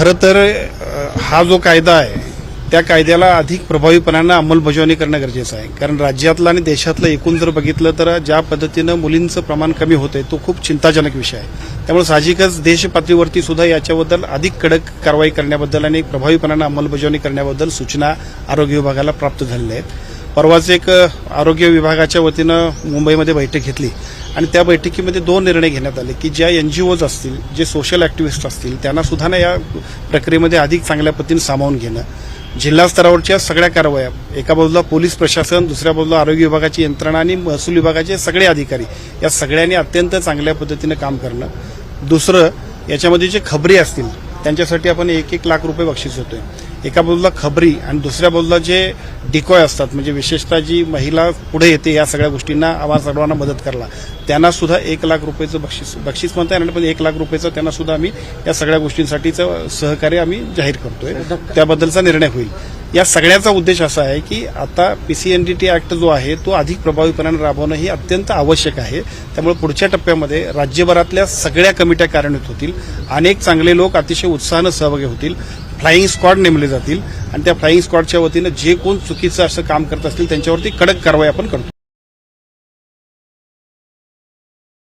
खरं तर हा जो कायदा आहे त्या कायद्याला अधिक प्रभावीपणानं अंमलबजावणी करणं गरजेचं आहे. कारण राज्यातलं आणि देशातलं एकूण जर बघितलं तर ज्या पद्धतीनं मुलींचं प्रमाण कमी होतंय तो खूप चिंताजनक विषय आहे. त्यामुळे साहजिकच देशपातळीवरती सुद्धा याच्याबद्दल अधिक कडक कारवाई करण्याबद्दल आणि प्रभावीपणानं अंमलबजावणी करण्याबद्दल सूचना आरोग्य विभागाला प्राप्त झालेल्या आहेत. परवाच एक आरोग्य विभागाच्या वतीनं मुंबईमध्ये बैठक घेतली. आणि त्या बैठकीमध्ये दोन निर्णय घेण्यात आले की ज्या एन जी ओज असतील जे सोशल ॲक्टिव्हिस्ट असतील त्यांना सुद्धा ना या प्रक्रियेमध्ये अधिक चांगल्या पद्धतीने सामावून घेणं. जिल्हा स्तरावरच्या सगळ्या कारवाया एका बाजूला पोलीस प्रशासन दुसऱ्या बाजूला आरोग्य विभागाची यंत्रणा आणि महसूल विभागाचे सगळे अधिकारी या सगळ्यांनी अत्यंत चांगल्या पद्धतीनं काम करणं. दुसरं याच्यामध्ये जे खबरी असतील त्यांच्यासाठी आपण एक एक लाख रुपये बक्षीस देतोय. एका बाजूला खबरी आणि दुसऱ्या बाजूला जे डिकॉय असतात म्हणजे विशेषतः जी महिला पुढे येते या सगळ्या गोष्टींना आम्हाला सर्वांना मदत करायला त्यांना सुद्धा एक लाख रुपयाचं बक्षीस बक्षीस म्हणता येणार पण एक लाख रुपयाचं त्यांना सुद्धा आम्ही या सगळ्या गोष्टींसाठीचं सहकार्य आम्ही जाहीर करतोय. त्याबद्दलचा निर्णय होईल. या सगळ्याचा उद्देश असा आहे की आता पीसीएनडीटी ऍक्ट जो आहे तो अधिक प्रभावीपणाने राबवणं ही अत्यंत आवश्यक आहे. त्यामुळे पुढच्या टप्प्यामध्ये राज्यभरातल्या सगळ्या कमिट्या कार्यान्वित होतील. अनेक चांगले लोक अतिशय उत्साहानं सहभागी होतील. फ्लाईंग स्क्वॉड नेमले जातील. आणि त्या फ्लाईंग स्क्वॉडच्या वतीनं जे कोण चुकीचं असं काम करत असतील त्यांच्यावरती कडक कारवाई आपण करतो.